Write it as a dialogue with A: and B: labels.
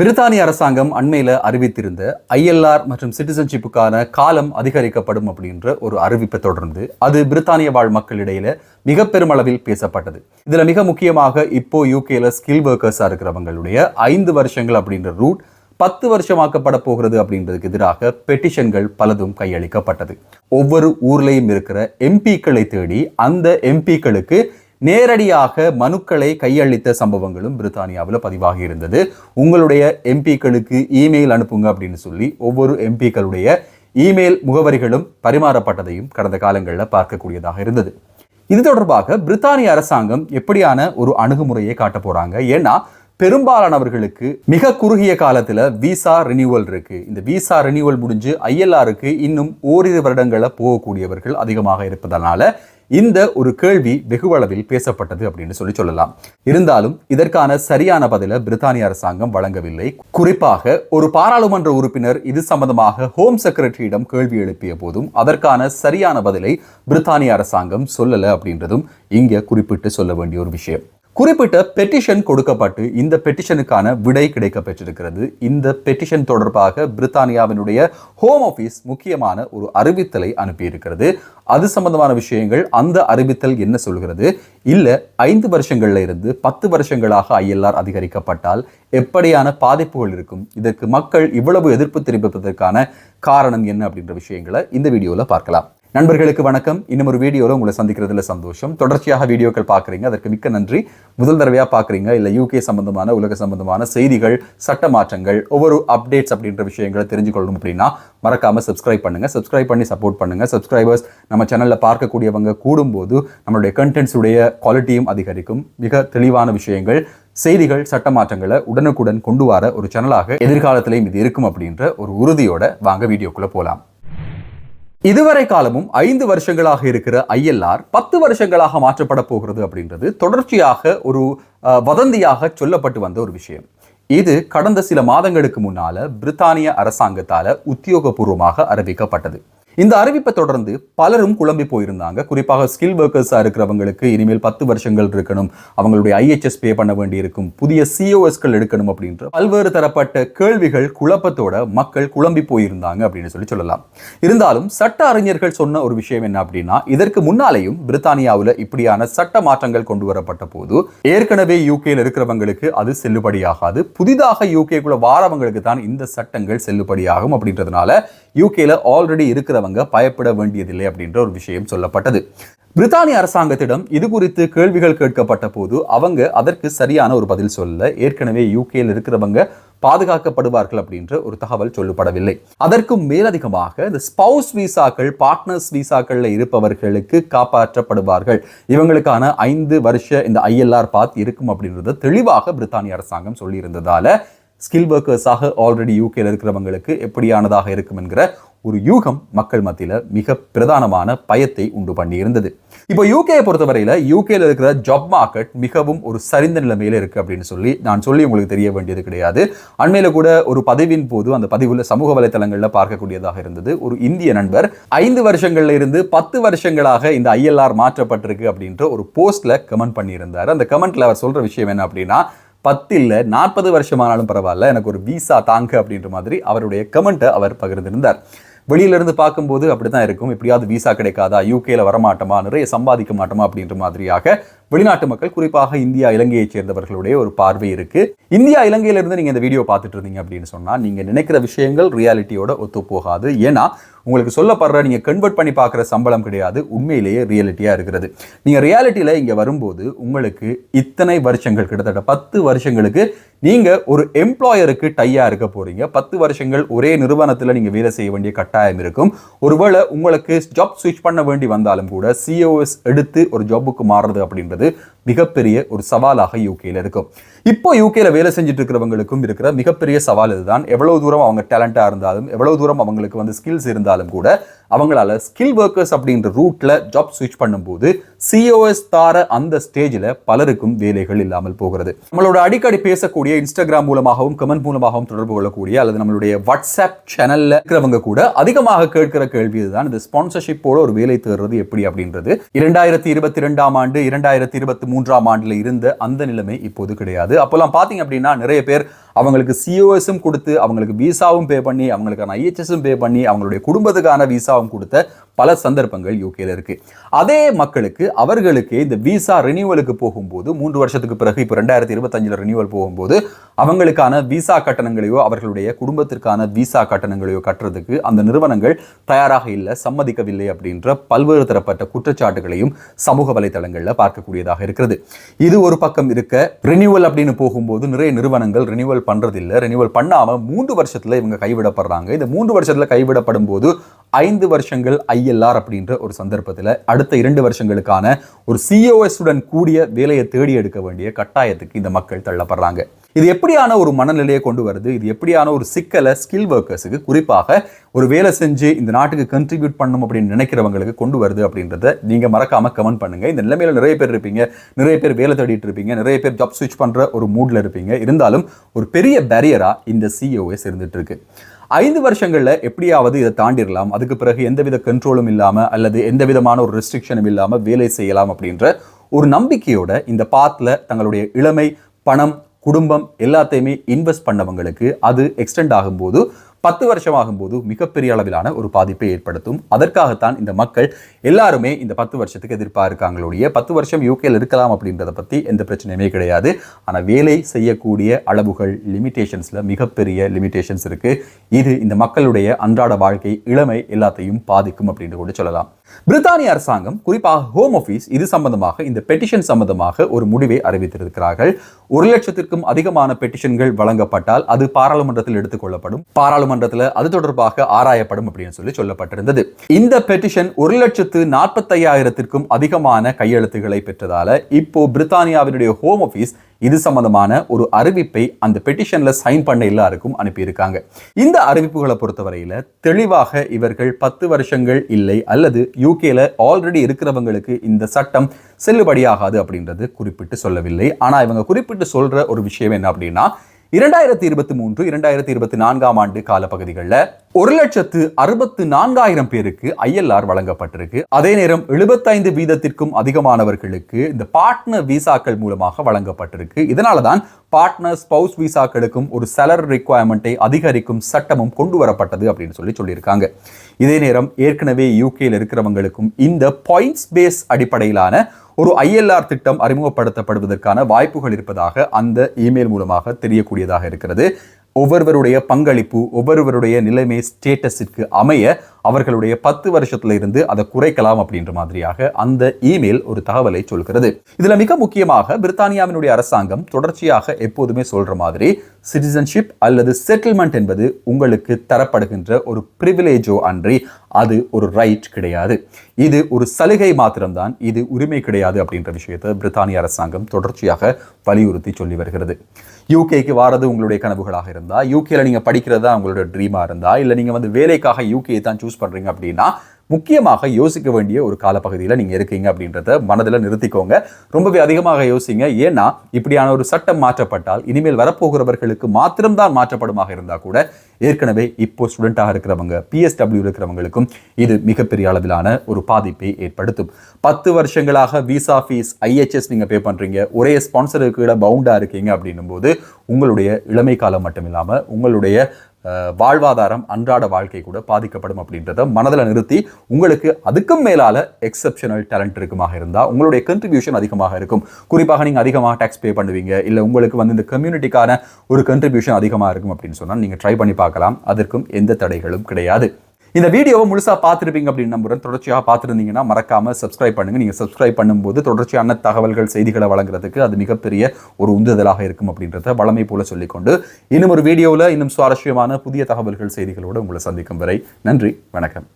A: பிரித்தானிய அரசாங்கம் அண்மையில் அறிவித்திருந்த ஐஎல்ஆர் மற்றும் சிட்டிசன்ஷிப்புக்கான காலம் அதிகரிக்கப்படும் அப்படின்ற ஒரு அறிவிப்பை தொடர்ந்து அது பிரித்தானிய வாழ் மக்களிடையில மிக பெருமளவில் பேசப்பட்டது. இதில் மிக முக்கியமாக இப்போ யூகேல ஸ்கில் ஒர்க்கர்ஸாக இருக்கிறவங்களுடைய ஐந்து வருஷங்கள் அப்படின்ற ரூட் பத்து வருஷமாக்கப்பட போகிறது அப்படின்றதுக்கு எதிராக பெட்டிஷன்கள் பலதும் கையளிக்கப்பட்டது. ஒவ்வொரு ஊர்லேயும் இருக்கிற எம்பிக்களை தேடி அந்த எம்பிக்களுக்கு நேரடியாக மனுக்களை கையளித்த சம்பவங்களும் பிரித்தானியாவில் பதிவாகி இருந்தது. உங்களுடைய எம்பிக்களுக்கு இமெயில் அனுப்புங்க அப்படின்னு சொல்லி ஒவ்வொரு எம்பிக்களுடைய இமெயில் முகவரிகளும் பரிமாறப்பட்டதையும் கடந்த காலங்களில் பார்க்கக்கூடியதாக இருந்தது. இது தொடர்பாக பிரித்தானிய அரசாங்கம் எப்படியான ஒரு அணுகுமுறையை காட்ட போறாங்க? ஏன்னா பெரும்பாலானவர்களுக்கு மிக குறுகிய காலத்தில் விசா ரினியூவல் இருக்கு. இந்த விசா ரினியூவல் முடிஞ்சு ஐஎல்ஆருக்கு இன்னும் ஓரிரு வருடங்களை போகக்கூடியவர்கள் அதிகமாக இருப்பதனால இந்த ஒரு கேள்வி வெகுவளவில் பேசப்பட்டது அப்படின்னு சொல்லி சொல்லலாம். இருந்தாலும் இதற்கான சரியான பதில பிரித்தானிய அரசாங்கம் வழங்கவில்லை. குறிப்பாக ஒரு பாராளுமன்ற உறுப்பினர் இது சம்பந்தமாக ஹோம் செக்ரட்டரியிடம் கேள்வி எழுப்பிய போதும் அதற்கான சரியான பதிலை பிரித்தானிய அரசாங்கம் சொல்லல அப்படின்றதும் இங்க குறிப்பிட்டு சொல்ல வேண்டிய ஒரு விஷயம். குறிப்பிட்ட பெட்டிஷன் கொடுக்கப்பட்டு இந்த பெட்டிஷனுக்கான விடை கிடைக்க பெற்றிருக்கிறது இந்த பெட்டிஷன் தொடர்பாக பிரித்தானியாவினுடைய ஹோம் ஆஃபீஸ் முக்கியமான ஒரு அறிவித்தலை அனுப்பியிருக்கிறது. அது சம்பந்தமான விஷயங்கள் அந்த அறிவித்தல் என்ன சொல்கிறது? இல்லை ஐந்து வருஷங்கள்ல இருந்து பத்து வருஷங்களாக ஐஎல்ஆர் அதிகரிக்கப்பட்டால் எப்படியான பாதிப்புகள் இருக்கும்? இதற்கு மக்கள் இவ்வளவு எதிர்ப்பு தெரிவிப்பதற்கான காரணம் என்ன அப்படின்ற விஷயங்களை இந்த வீடியோவில் பார்க்கலாம். நண்பர்களுக்கு வணக்கம். இன்னும் ஒரு வீடியோவில் உங்களை சந்திக்கிறதுல சந்தோஷம். தொடர்ச்சியாக வீடியோக்கள் பார்க்குறீங்க. அதற்கு மிக்க நன்றி. முதல் தடவையாக பார்க்குறீங்க. இல்லை யூகே சம்பந்தமான உலக சம்பந்தமான செய்திகள் சட்ட மாற்றங்கள் ஒவ்வொரு அப்டேட்ஸ் அப்படின்ற விஷயங்களை தெரிஞ்சுக்கொள்ளணும் அப்படின்னா மறக்காமல் சப்ஸ்கிரைப் பண்ணுங்கள் சப்ஸ்கிரைப் பண்ணி சப்போர்ட் பண்ணுங்கள் சப்ஸ்கிரைபர்ஸ் நம்ம சேனலில் பார்க்கக்கூடியவங்க கூடும்போது நம்மளுடைய கண்டென்ட்ஸுடைய குவாலிட்டியும் அதிகரிக்கும். மிக தெளிவான விஷயங்கள் செய்திகள் சட்ட மாற்றங்களை உடனுக்குடன் கொண்டு வர ஒரு சேனலாக எதிர்காலத்திலையும் இது இருக்கும் அப்படின்ற ஒரு உறுதியோட வாங்க வீடியோக்குள்ளே போகலாம் இதுவரை காலமும் ஐந்து வருஷங்களாக இருக்கிற ஐஎல்ஆர் பத்து வருஷங்களாக மாற்றப்பட போகிறது அப்படின்றது தொடர்ச்சியாக ஒரு அஹ், வதந்தியாக சொல்லப்பட்டு வந்த ஒரு விஷயம். இது கடந்த சில மாதங்களுக்கு முன்னால பிரித்தானிய அரசாங்கத்தால உத்தியோகபூர்வமாக அறிவிக்கப்பட்டது. இந்த அறிவிப்பை தொடர்ந்து பலரும் குழம்பி போயிருந்தாங்க. குறிப்பாக ஸ்கில் ஒர்க்கர்ஸாக இருக்கிறவங்களுக்கு இனிமேல் பத்து வருஷங்கள் இருக்கணும். அவங்களுடைய ஐஹெச்எஸ் பே பண்ண வேண்டியிருக்கும். புதிய சிஓஎஸ்கள் எடுக்கணும் அப்படின்ற பல்வேறு தரப்பட்ட கேள்விகள் குழப்பத்தோட மக்கள் குழம்பி போயிருந்தாங்க அப்படின்னு சொல்லி சொல்லலாம். இருந்தாலும் சட்ட அறிஞர்கள் சொன்ன ஒரு விஷயம் என்ன அப்படின்னா இதற்கு முன்னாலேயும் பிரித்தானியாவில் இப்படியான சட்ட மாற்றங்கள் கொண்டு வரப்பட்ட போது ஏற்கனவே யூகேல இருக்கிறவங்களுக்கு அது செல்லுபடியாகாது. புதிதாக யூகேக்குள்ள வாரவங்களுக்கு தான் இந்த சட்டங்கள் செல்லுபடியாகும் அப்படின்றதுனால யூகேல ஆல்ரெடி இருக்கிறவங்க பயப்பட வேண்டியதில்லை அப்படின்ற ஒரு விஷயம் சொல்லப்பட்டது. பிரித்தானிய அரசாங்கத்திடம் இது குறித்து கேள்விகள் கேட்கப்பட்ட போது அவங்க அதற்கு சரியான ஒரு பதில் சொல்ல ஏற்கனவே யூகேல இருக்கிறவங்க பாதுகாக்கப்படுவார்கள் அப்படின்ற ஒரு தகவல் சொல்லப்படவில்லை. அதற்கும் மேலதிகமாக இந்த ஸ்பவுஸ் விசாக்கள் பார்ட்னர்ஸ் விசாக்களில் இருப்பவர்களுக்கு காப்பாற்றப்படுவார்கள். இவங்களுக்கான ஐந்து வருஷ இந்த ஐஎல்ஆர் பாத் இருக்கும் அப்படின்றத தெளிவாக பிரித்தானிய அரசாங்கம் சொல்லியிருந்ததால ஸ்கில் ஒர்க்கர்ஸாக ஆல்ரெடி யூகேல இருக்கிறவங்களுக்கு எப்படியானதாக இருக்கும் என்கிற ஒரு யூகம் மக்கள் மத்தியில் மிக பிரதானமான பயத்தை உண்டு பண்ணியிருந்தது. இப்போ யூகேயை பொறுத்தவரையில் யூகேல இருக்கிற ஜாப் மார்க்கெட் மிகவும் ஒரு சரிந்த நிலைமையில் இருக்கு அப்படின்னு சொல்லி நான் சொல்லி உங்களுக்கு தெரிய வேண்டியது கிடையாது. அண்மையில் கூட ஒரு பதிவின் போது அந்த பதிவுள்ள சமூக வலைத்தளங்களில் பார்க்கக்கூடியதாக இருந்தது. ஒரு இந்திய நண்பர் ஐந்து வருஷங்கள்ல இருந்து பத்து வருஷங்களாக இந்த ஐஎல்ஆர் மாற்றப்பட்டிருக்கு அப்படின்ற ஒரு போஸ்ட்ல கமெண்ட் பண்ணியிருந்தார். அந்த கமெண்ட்ல அவர் சொல்ற விஷயம் என்ன அப்படின்னா பத்து இல்லை நாற்பது வருஷமானாலும் பரவாயில்ல எனக்கு ஒரு விசா தாங்க அப்படின்ற மாதிரி அவருடைய கமெண்ட்டை அவர் பகிர்ந்திருந்தார். வெளியில இருந்து பார்க்கும்போது அப்படித்தான் இருக்கும். எப்படியாவது விசா கிடைக்காதா? யூகேல வரமாட்டோமா? நிறைய சம்பாதிக்க மாட்டோமா? அப்படின்ற மாதிரியாக வெளிநாட்டு மக்கள் குறிப்பாக இந்தியா இலங்கையைச் சேர்ந்தவர்களுடைய ஒரு பார்வை இருக்கு. இந்தியா இலங்கையிலிருந்து நீங்க இந்த வீடியோ பார்த்துட்டு இருந்தீங்க அப்படின்னு சொன்னா நீங்க நினைக்கிற விஷயங்கள் ரியாலிட்டியோட ஒத்து போகாது ஏன்னா உங்களுக்கு சொல்லப்படுற நீங்க கன்வெர்ட் பண்ணி பார்க்குற சம்பளம் கிடையாது. உண்மையிலேயே ரியாலிட்டியா இருக்கிறது. நீங்க ரியாலிட்டியில இங்க வரும்போது உங்களுக்கு இத்தனை வருஷங்கள் கிட்டத்தட்ட பத்து வருஷங்களுக்கு நீங்க ஒரு எம்ப்ளாயருக்கு டையா இருக்க போறீங்க. பத்து வருஷங்கள் ஒரே நிறுவனத்தில் நீங்க வேலை செய்ய வேண்டிய கட்டாயம் இருக்கும். ஒருவேளை உங்களுக்கு ஜாப் ஸ்விட்ச் பண்ண வேண்டி வந்தாலும் கூட சிஓஎஸ் எடுத்து ஒரு ஜாபுக்கு மாறுறது அப்படின்றது verdi. மிகப்பெரிய ஒரு சவாலாக யூகேல இருக்கும். இப்போ யூகேல வேலை செஞ்சுட்டு இருக்கிறவங்களுக்கும் இருக்கிற மிகப்பெரிய சவால் இதுதான். எவ்வளவு தூரம் அவங்க டேலண்டா இருந்தாலும் எவ்வளவு தூரம் அவங்களுக்கு வந்து ஸ்கில்ஸ் இருந்தாலும் கூட அவங்களால ஸ்கில் ஒர்க்கர்ஸ் அப்படின்ற ரூட்ல ஜாப் ஸ்விட்ச் பண்ணும்போது சிஓஎஸ் தார அந்த ஸ்டேஜில் பலருக்கும் வேலைகள் இல்லாமல் போகிறது. நம்மளோட அடிக்கடி பேசக்கூடிய இன்ஸ்டாகிராம் மூலமாகவும் கமெண்ட் மூலமாகவும் தொடர்பு கொள்ளக்கூடிய அல்லது நம்மளுடைய வாட்ஸ்அப் சேனல்ல இருக்கிறவங்க கூட அதிகமாக கேட்கிற கேள்வி இதுதான். இந்த ஸ்பான்சர்ஷிப்போட ஒரு வேலை தேடுறது எப்படி அப்படின்றது. இரண்டாயிரத்தி இருபத்தி இரண்டாம் ஆண்டு இரண்டாயிரத்தி இருபத்தி மூன்றாம் ஆண்டுல இருந்த அந்த நிலைமை இப்போது கிடையாது. அப்போல்லாம் பார்த்தீங்க அப்படின்னா நிறைய பேர் அவங்களுக்கு சிஓஎஸும் கொடுத்து அவங்களுக்கு விசாவும் பே பண்ணி அவங்களுக்கான ஐஹெச்எஸும் பே பண்ணி அவங்களுடைய குடும்பத்துக்கான விசாவும் கொடுத்த பல சந்தர்ப்பங்கள் யூகேல இருக்கு. அதே மக்களுக்கு அவர்களுக்கு இந்த விசா ரினியூவலுக்கு போகும்போது மூன்று வருஷத்துக்கு பிறகு இப்போ ரெண்டாயிரத்தி இருபத்தஞ்சில் ரினியூவல் போகும்போது அவங்களுக்கான விசா கட்டணங்களையோ அவர்களுடைய குடும்பத்திற்கான விசா கட்டணங்களையோ கட்டுறதுக்கு அந்த நிறுவனங்கள் தயாராக இல்லை சம்மதிக்கவில்லை அப்படின்ற பல்வேறு தரப்பட்ட குற்றச்சாட்டுகளையும் சமூக வலைதளங்களில் பார்க்கக்கூடியதாக இருக்கிறது. இது ஒரு பக்கம் இருக்க ரினியூவல் அப்படின்னு போகும்போது நிறைய நிறுவனங்கள் ரினியூவல் பண்ணுறதில்ல ரினியூவல் பண்ணாமல் மூன்று வருஷத்துல இவங்க கைவிடப்படுறாங்க. இந்த மூன்று வருஷத்துல கைவிடப்படும் போது ஐந்து வருஷங்கள் ஐஎல்ஆர் அப்படின்ற ஒரு சந்தர்ப்பத்தில் அடுத்த இரண்டு வருஷங்களுக்கான ஒரு சிஓஎஸ் உடன் கூடிய வேலையை தேடி எடுக்க வேண்டிய கட்டாயத்துக்கு இந்த மக்கள் தள்ளப்படுறாங்க. இது எப்படியான ஒரு மனநிலையை கொண்டு வருது? இது எப்படியான ஒரு சிக்கலை ஸ்கில் ஒர்க்கர்ஸுக்கு குறிப்பாக ஒரு வேலை செஞ்சு இந்த நாட்டுக்கு கண்ட்ரிபியூட் பண்ணணும் அப்படின்னு நினைக்கிறவங்களுக்கு கொண்டு வருது அப்படின்றத நீங்கள் மறக்காமல் கமெண்ட் பண்ணுங்கள் இந்த நிலைமையில் நிறைய பேர் இருப்பீங்க. நிறைய பேர் வேலை தேடிட்டு இருப்பீங்க. நிறைய பேர் ஜாப் ஸ்விட்ச் பண்ணுற ஒரு மூடில் இருப்பீங்க. இருந்தாலும் ஒரு பெரிய பேரியராக இந்த சிஓஎஸ் இருந்துட்டு இருக்கு. ஐந்து வருஷங்களில் எப்படியாவது இதை தாண்டிடலாம். அதுக்கு பிறகு எந்தவித கண்ட்ரோலும் இல்லாமல் அல்லது எந்த விதமான ஒரு ரெஸ்ட்ரிக்ஷனும் இல்லாமல் வேலை செய்யலாம் அப்படின்ற ஒரு நம்பிக்கையோட இந்த பாத்தில் தங்களுடைய இளமை பணம் குடும்பம் எல்லாத்தையுமே இன்வெஸ்ட் பண்ணவங்களுக்கு அது எக்ஸ்டெண்ட் ஆகும்போது பத்து வருஷம் போது மிகப்பெரிய அளவிலான ஒரு பாதிப்பை ஏற்படுத்தும். அதற்காகத்தான் இந்த மக்கள் எல்லாருமே இந்த பத்து வருஷத்துக்கு எதிர்பார்க்காங்களுடைய பத்து வருஷம் யூகேல இருக்கலாம் அப்படின்றத பற்றி எந்த பிரச்சனையுமே கிடையாது. ஆனால் வேலை செய்யக்கூடிய அளவுகள் லிமிட்டேஷன்ஸில் மிகப்பெரிய லிமிட்டேஷன்ஸ் இருக்குது இது இந்த மக்களுடைய அன்றாட வாழ்க்கை இளமை எல்லாத்தையும் பாதிக்கும் அப்படின்னு கூட சொல்லலாம். பிரித்தானிய அரசாங்கம் குறிப்பாக ஹோம் ஆஃபீஸ் இது சம்பந்தமாக இந்த பெட்டிஷன் சம்பந்தமாக ஒரு முடிவை அறிவித்திருக்கிறார்கள். ஒரு லட்சத்திற்கும் அதிகமான பெட்டிஷன்கள் வழங்கப்பட்டால் அது பாராளுமன்றத்தில் எடுத்துக்கொள்ளப்படும் நாடாளுமன்றத்தில் அது தொடர்பாக ஆராயப்படும் அப்படின்னு சொல்லி சொல்லப்பட்டிருந்தது. இந்த பெட்டிஷன் ஒரு லட்சத்து நாற்பத்தையாயிரத்திற்கும் அதிகமான கையெழுத்துக்களை பெற்றதால இப்போ பிரித்தானியாவினுடைய ஹோம் ஆஃபீஸ் இது சம்பந்தமான ஒரு அறிவிப்பை அந்த பெட்டிஷன்ல சைன் பண்ண எல்லாருக்கும் அனுப்பியிருக்காங்க. இந்த அறிவிப்புகளை பொறுத்தவரையில தெளிவாக இவர்கள் பத்து வருஷங்கள் இல்லை அல்லது யூகேல ஆல்ரெடி இருக்கிறவங்களுக்கு இந்த சட்டம் செல்லுபடியாகாது அப்படின்றது குறிப்பிட்டு சொல்லவில்லை. ஆனா இவங்க குறிப்பிட்டு சொல்ற ஒரு விஷயம் என்ன அப்படின்னா இரண்டாயிரத்தி இருபத்தி மூன்று இரண்டாயிரத்தி இருபத்தி நான்காம் ஆண்டு காலப்பகுதிகளில் ஒரு லட்சத்து அறுபத்து நான்காயிரம் பேருக்கு ஐஎல்ஆர் வழங்கப்பட்டிருக்கு. அதே நேரம் எழுபத்தைந்து வீதத்திற்கும் அதிகமானவர்களுக்கு இந்த பார்ட்னர் விசாக்கள் மூலமாக வழங்கப்பட்டிருக்கு. இதனால தான் பார்ட்னர் ஸ்பவுஸ் விசாக்களுக்கும் ஒரு செலர் ரிக்குவயர்மெண்ட்டை அதிகரிக்கும் சட்டமும் கொண்டு வரப்பட்டது அப்படின்னு சொல்லி சொல்லியிருக்காங்க. இதே நேரம் ஏற்கனவே யூகேயில் இருக்கிறவங்களுக்கும் இந்த பாயிண்ட்ஸ் பேஸ் அடிப்படையிலான ஒரு ஐஎல்ஆர் திட்டம் அறிமுகப்படுத்தப்படுவதற்கான வாய்ப்புகள் இருப்பதாக அந்த இமெயில் மூலமாக தெரியக்கூடியதாக இருக்கிறது. ஒவ்வொருவருடைய பங்களிப்பு ஒவ்வொருவருடைய நிலைமை ஸ்டேட்டஸிற்கு அமைய அவர்களுடைய பத்து வருஷத்துல இருந்து அதை குறைக்கலாம் அப்படின்ற மாதிரியாக அந்த இமெயில் ஒரு தகவலை சொல்கிறது. இதுல மிக முக்கியமாக பிரித்தானியாவினுடைய அரசாங்கம் தொடர்ச்சியாக எப்போதுமே சொல்ற மாதிரி சிட்டிசன்ஷிப் அல்லது செட்டில்மெண்ட் என்பது உங்களுக்கு தரப்படுகின்ற ஒரு பிரிவிலேஜோ அன்றி அது ஒரு ரைட் கிடையாது. இது ஒரு சலுகை மாத்திரம்தான் இது உரிமை கிடையாது அப்படின்ற விஷயத்தை பிரித்தானிய அரசாங்கம் தொடர்ச்சியாக வலியுறுத்தி சொல்லி வருகிறது. யூகேக்கு வாரது உங்களுடைய கனவுகளாக இருந்தா யூகேல நீங்க படிக்கிறதா உங்களோட ட்ரீமா இருந்தா இல்ல நீங்க வந்து வேலைக்காக யூகே தான் சூஸ் பண்றீங்க அப்படின்னா முக்கியமாக யோசிக்க வேண்டிய ஒரு காலப்பகுதியில் நீங்கள் இருக்கீங்க அப்படின்றத மனதில் நிறுத்திக்கோங்க. ரொம்பவே அதிகமாக யோசிங்க. ஏன்னா இப்படியான ஒரு சட்டம் மாற்றப்பட்டால் இனிமேல் வரப்போகிறவர்களுக்கு மாத்திரம்தான் மாற்றப்படுமாக இருந்தால் கூட ஏற்கனவே இப்போ ஸ்டூடெண்ட்டாக இருக்கிறவங்க பிஎஸ்டபிள்யூ இருக்கிறவங்களுக்கும் இது மிகப்பெரிய அளவிலான ஒரு பாதிப்பை ஏற்படுத்தும். பத்து வருஷங்களாக விசா ஃபீஸ் ஐஹெச்எஸ் நீங்கள் பே பண்ணுறீங்க ஒரே ஸ்பான்சருக்கு கீழே பவுண்டாக இருக்கீங்க அப்படின்னும் போது உங்களுடைய இளமை காலம் மட்டும் இல்லாமல் உங்களுடைய வாழ்வாதாரம் அன்றாட வாழ்க்கை கூட பாதிக்கப்படும் அப்படின்றத மனதில் நிறுத்தி உங்களுக்கு அதுக்கும் மேலால எக்ஸப்ஷனல் டேலண்ட் இருக்குமாக இருந்தால் உங்களுடைய கன்ட்ரிபியூஷன் அதிகமாக இருக்கும். குறிப்பாக நீங்கள் அதிகமாக டேக்ஸ் பே பண்ணுவீங்க இல்லை உங்களுக்கு வந்து இந்த கம்யூனிட்டிக்கான ஒரு கன்ட்ரிபியூஷன் அதிகமாக இருக்கும் அப்படின்னு சொன்னால் நீங்கள் ட்ரை பண்ணி பார்க்கலாம். அதற்கும் எந்த தடைகளும் கிடையாது. இந்த வீடியோவை முழுசாக பார்த்துருப்பீங்க அப்படின்னு நம்புகிறேன் தொடர்ச்சியாக பார்த்துருந்தீங்கன்னா மறக்காம சப்ஸ்கிரைப் பண்ணுங்க. நீங்கள் சப்ஸ்கிரைப் பண்ணும்போது தொடர்ச்சியான தகவல்கள் செய்திகளை வழங்குறதுக்கு அது மிகப்பெரிய ஒரு உந்துதலாக இருக்கும் அப்படின்றத வளமை போல சொல்லிக்கொண்டு இன்னும் ஒரு வீடியோவில் இன்னும் சுவாரஸ்யமான புதிய தகவல்கள் செய்திகளோடு உங்களை சந்திக்கும் வரை நன்றி வணக்கம்.